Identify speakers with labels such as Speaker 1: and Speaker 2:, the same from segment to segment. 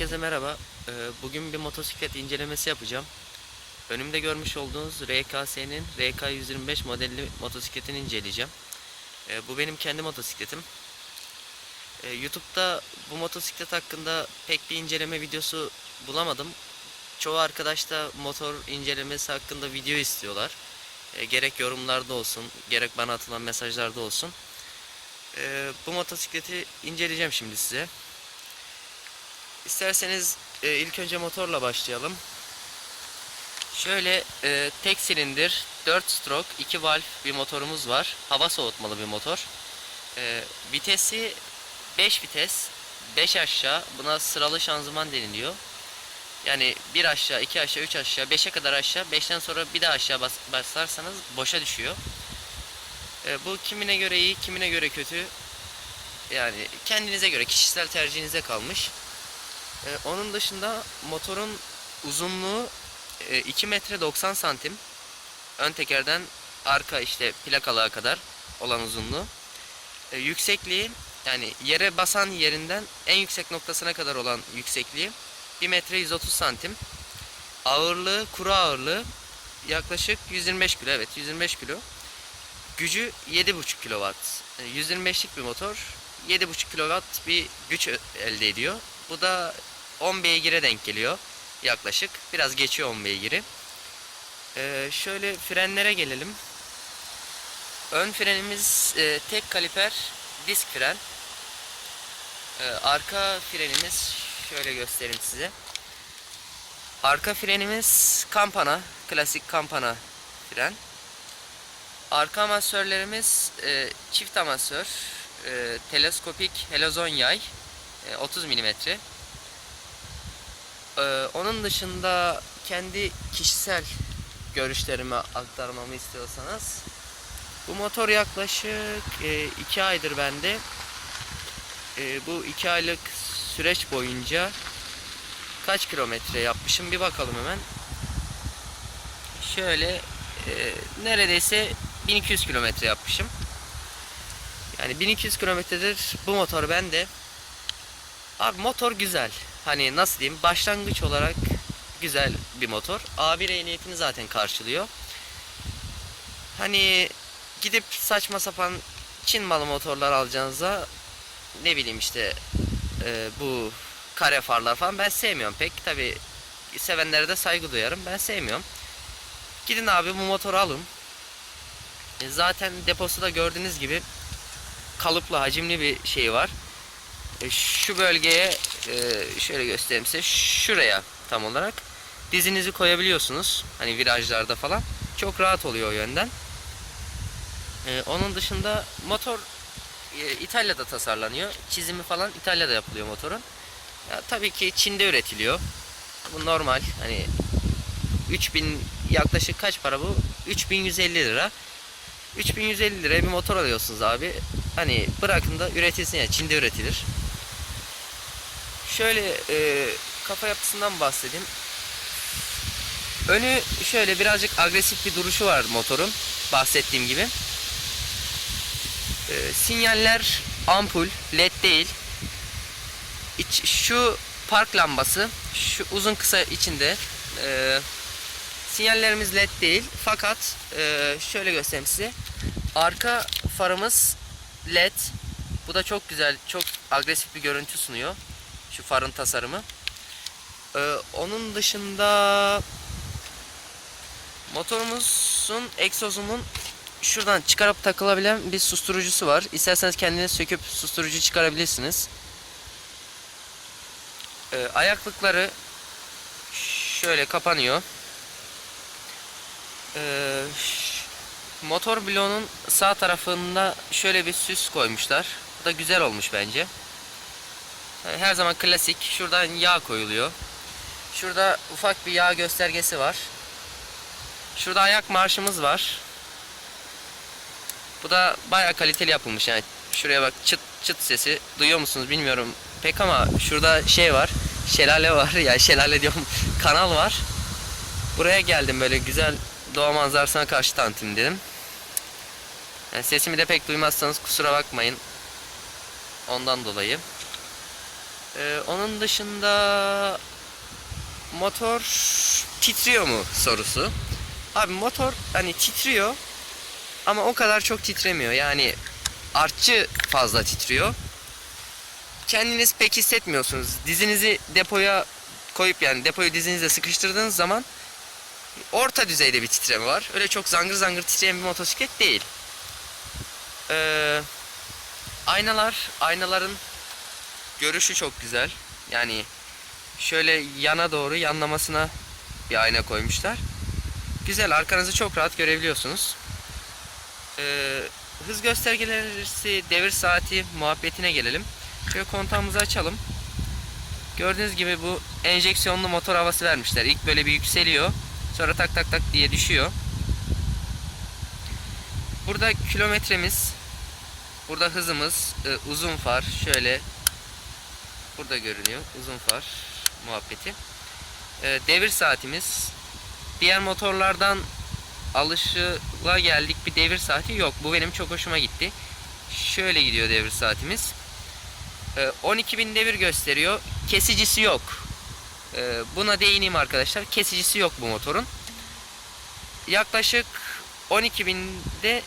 Speaker 1: Herkese merhaba. Ee, Bugün bir motosiklet incelemesi yapacağım. Önümde görmüş olduğunuz RKS'nin RK125 modelli motosikletini inceleyeceğim. Ee, Bu benim kendi motosikletim. Ee, YouTube'da bu motosiklet hakkında pek bir inceleme videosu bulamadım. Çoğu arkadaş da motor incelemesi hakkında video istiyorlar. Gerek yorumlarda olsun, gerek bana atılan mesajlarda olsun. Bu motosikleti inceleyeceğim şimdi size. İsterseniz e, ilk önce motorla başlayalım. Şöyle e, tek silindir 4 stroke 2 valve bir motorumuz var. Hava soğutmalı bir motor. E, vitesi 5 vites 5 aşağı buna sıralı şanzıman deniliyor. Yani 1 aşağı 2 aşağı 3 aşağı 5'e kadar aşağı 5'ten sonra bir daha aşağı bas, basarsanız boşa düşüyor. E, bu kimine göre iyi kimine göre kötü. Yani kendinize göre kişisel tercihinize kalmış. Ee, onun dışında motorun uzunluğu e, 2 metre 90 santim. Ön tekerden arka işte plakalığa kadar olan uzunluğu. Ee, yüksekliği yani yere basan yerinden en yüksek noktasına kadar olan yüksekliği 1 metre 130 santim. Ağırlığı, kuru ağırlığı yaklaşık 125 kilo. Evet 125 kilo. Gücü 7,5 kW. Ee, 125'lik bir motor 7,5 kW bir güç ö- elde ediyor. Bu da 10 beygire denk geliyor yaklaşık. Biraz geçiyor 10 beygiri. Ee, şöyle frenlere gelelim. Ön frenimiz e, tek kaliper disk fren. Ee, arka frenimiz şöyle göstereyim size. Arka frenimiz kampana, klasik kampana fren. Arka amasörlerimiz e, çift amasör, e, teleskopik helezon yay, e, 30 milimetre. Ee, onun dışında kendi kişisel görüşlerimi aktarmamı istiyorsanız bu motor yaklaşık 2 aydır bende. E, bu 2 aylık süreç boyunca kaç kilometre yapmışım bir bakalım hemen. Şöyle e, neredeyse 1200 kilometre yapmışım. Yani 1200 kilometredir bu motor bende. Abi motor güzel. Hani nasıl diyeyim başlangıç olarak güzel bir motor. A1 ehliyetini zaten karşılıyor. Hani gidip saçma sapan Çin malı motorlar alacağınıza ne bileyim işte e, bu kare farlar falan ben sevmiyorum pek. Tabi sevenlere de saygı duyarım. Ben sevmiyorum. Gidin abi bu motoru alın. E, zaten deposu da gördüğünüz gibi kalıplı hacimli bir şey var. E, şu bölgeye e, şöyle göstereyim size. Şuraya tam olarak. Dizinizi koyabiliyorsunuz hani virajlarda falan. Çok rahat oluyor o yönden. E, onun dışında motor İtalya'da tasarlanıyor. Çizimi falan İtalya'da yapılıyor motorun. Ya, tabii ki Çin'de üretiliyor. Bu normal hani 3000 yaklaşık kaç para bu? 3150 lira. 3150 liraya bir motor alıyorsunuz abi. Hani bırakın da üretilsin ya Çin'de üretilir Şöyle e, kafa yapısından bahsedeyim. Önü şöyle birazcık agresif bir duruşu var motorun. Bahsettiğim gibi. E, sinyaller ampul, led değil. İç, şu park lambası, şu uzun kısa içinde. E, sinyallerimiz led değil. Fakat e, şöyle göstereyim size. Arka farımız led. Bu da çok güzel, çok agresif bir görüntü sunuyor şu farın tasarımı. Ee, onun dışında motorumuzun egzozunun şuradan çıkarıp takılabilen bir susturucusu var. İsterseniz kendiniz söküp susturucu çıkarabilirsiniz. Ee, ayaklıkları şöyle kapanıyor. Ee, motor bloğunun sağ tarafında şöyle bir süs koymuşlar. Bu da güzel olmuş bence. Her zaman klasik. Şuradan yağ koyuluyor. Şurada ufak bir yağ göstergesi var. Şurada ayak marşımız var. Bu da bayağı kaliteli yapılmış yani. Şuraya bak çıt çıt sesi duyuyor musunuz bilmiyorum pek ama şurada şey var. Şelale var ya şelale diyorum kanal var. Buraya geldim böyle güzel doğa manzarasına karşı tanıtayım dedim. Yani sesimi de pek duymazsanız kusura bakmayın. Ondan dolayı. Ee, onun dışında motor titriyor mu sorusu. Abi motor hani titriyor ama o kadar çok titremiyor. Yani artçı fazla titriyor. Kendiniz pek hissetmiyorsunuz. Dizinizi depoya koyup yani depoyu dizinizle sıkıştırdığınız zaman orta düzeyde bir titreme var. Öyle çok zangır zangır titreyen bir motosiklet değil. Ee, aynalar, aynaların görüşü çok güzel. Yani şöyle yana doğru yanlamasına bir ayna koymuşlar. Güzel, arkanızı çok rahat görebiliyorsunuz. Ee, hız göstergeleri, devir saati muhabbetine gelelim. Şöyle kontağımızı açalım. Gördüğünüz gibi bu enjeksiyonlu motor havası vermişler. İlk böyle bir yükseliyor. Sonra tak tak tak diye düşüyor. Burada kilometremiz, burada hızımız, e, uzun far şöyle burada görünüyor. Uzun far muhabbeti. E, devir saatimiz diğer motorlardan alışıla geldik bir devir saati yok. Bu benim çok hoşuma gitti. Şöyle gidiyor devir saatimiz. E, 12.000 devir gösteriyor. Kesicisi yok. E, buna değineyim arkadaşlar. Kesicisi yok bu motorun. Yaklaşık 12.000'de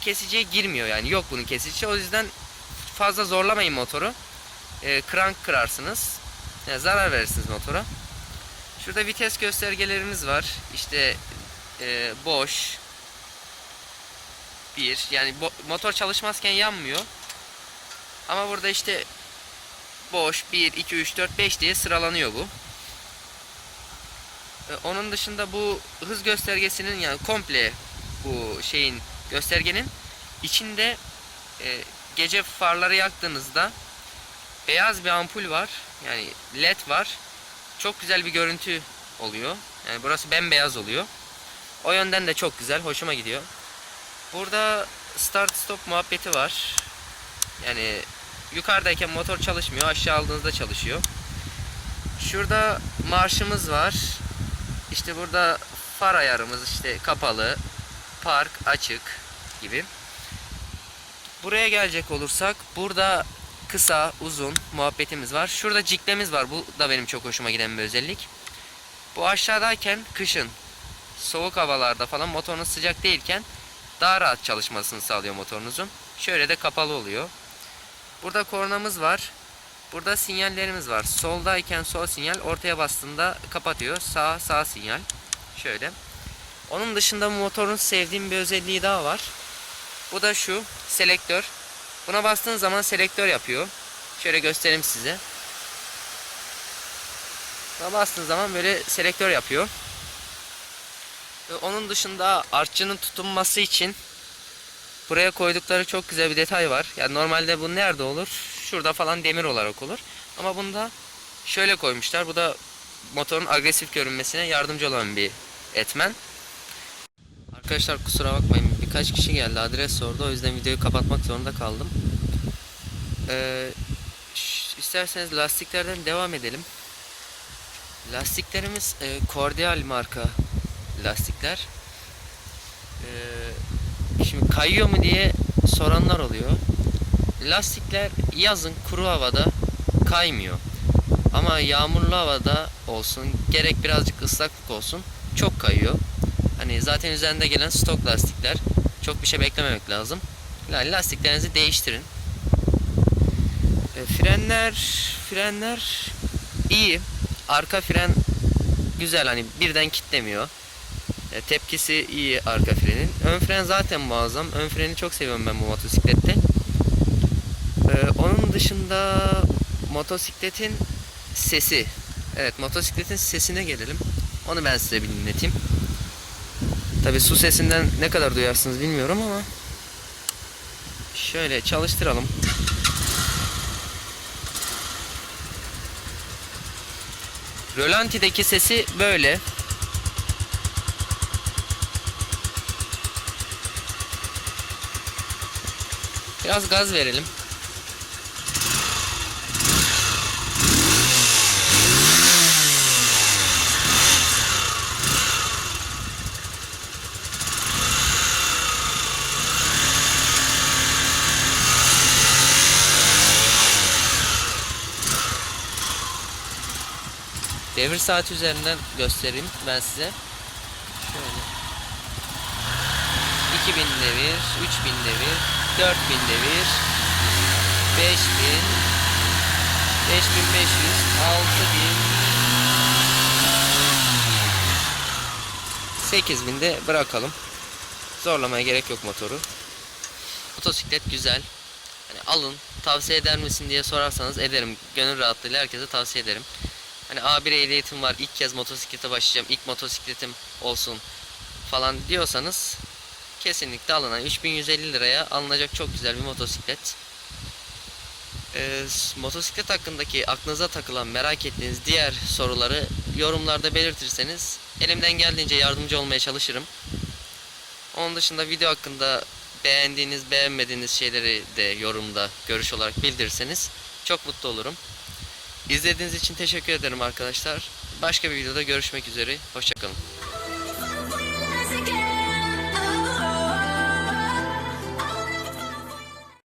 Speaker 1: kesiciye girmiyor yani yok bunun kesicisi. O yüzden fazla zorlamayın motoru. E, krank kırarsınız. Yani zarar verirsiniz motora. Şurada vites göstergelerimiz var. İşte e, boş bir yani motor çalışmazken yanmıyor. Ama burada işte boş 1 2 3 4 5 diye sıralanıyor bu. E, Onun dışında bu hız göstergesinin yani komple bu şeyin göstergenin içinde e, gece farları yaktığınızda beyaz bir ampul var. Yani led var. Çok güzel bir görüntü oluyor. Yani burası bembeyaz oluyor. O yönden de çok güzel. Hoşuma gidiyor. Burada start stop muhabbeti var. Yani yukarıdayken motor çalışmıyor. Aşağı aldığınızda çalışıyor. Şurada marşımız var. İşte burada far ayarımız işte kapalı, park açık gibi. Buraya gelecek olursak burada kısa, uzun muhabbetimiz var. Şurada ciklemiz var. Bu da benim çok hoşuma giden bir özellik. Bu aşağıdayken kışın soğuk havalarda falan motorunuz sıcak değilken daha rahat çalışmasını sağlıyor motorunuzun. Şöyle de kapalı oluyor. Burada kornamız var. Burada sinyallerimiz var. Soldayken sol sinyal, ortaya bastığında kapatıyor. Sağ sağ sinyal. Şöyle. Onun dışında bu motorun sevdiğim bir özelliği daha var. Bu da şu selektör. Buna bastığın zaman selektör yapıyor. Şöyle göstereyim size. Buna bastığın zaman böyle selektör yapıyor. Ve onun dışında artçının tutunması için buraya koydukları çok güzel bir detay var. Yani normalde bu nerede olur? Şurada falan demir olarak olur. Ama bunda şöyle koymuşlar. Bu da motorun agresif görünmesine yardımcı olan bir etmen. Arkadaşlar kusura bakmayın birkaç kişi geldi adres sordu o yüzden videoyu kapatmak zorunda kaldım. Ee, isterseniz lastiklerden devam edelim. Lastiklerimiz e, Cordial marka lastikler. Ee, şimdi kayıyor mu diye soranlar oluyor. Lastikler yazın kuru havada kaymıyor. Ama yağmurlu havada olsun, gerek birazcık ıslaklık olsun çok kayıyor. Hani zaten üzerinde gelen stok lastikler. Çok bir şey beklememek lazım. Yani lastiklerinizi değiştirin. E, frenler, frenler iyi. Arka fren güzel hani birden kitlemiyor. E, tepkisi iyi arka frenin. Ön fren zaten muazzam. Ön freni çok seviyorum ben bu motosiklette. E, onun dışında motosikletin sesi. Evet motosikletin sesine gelelim. Onu ben size bir dinleteyim. Tabi su sesinden ne kadar duyarsınız bilmiyorum ama şöyle çalıştıralım. Rölantideki sesi böyle. Biraz gaz verelim. Devir saati üzerinden göstereyim ben size. Şöyle. 2000 devir, 3000 devir, 4000 devir, 5000, 5500, 6000, 8000 de bırakalım. Zorlamaya gerek yok motoru. Motosiklet güzel. Hani alın, tavsiye eder misin diye sorarsanız ederim. Gönül rahatlığıyla herkese tavsiye ederim. Hani A1 ehliyetim var, ilk kez motosiklete başlayacağım, ilk motosikletim olsun falan diyorsanız kesinlikle alın. Hani 3150 liraya alınacak çok güzel bir motosiklet. S- motosiklet hakkındaki aklınıza takılan, merak ettiğiniz diğer soruları yorumlarda belirtirseniz elimden geldiğince yardımcı olmaya çalışırım. Onun dışında video hakkında beğendiğiniz, beğenmediğiniz şeyleri de yorumda görüş olarak bildirirseniz çok mutlu olurum. İzlediğiniz için teşekkür ederim arkadaşlar. Başka bir videoda görüşmek üzere. Hoşçakalın.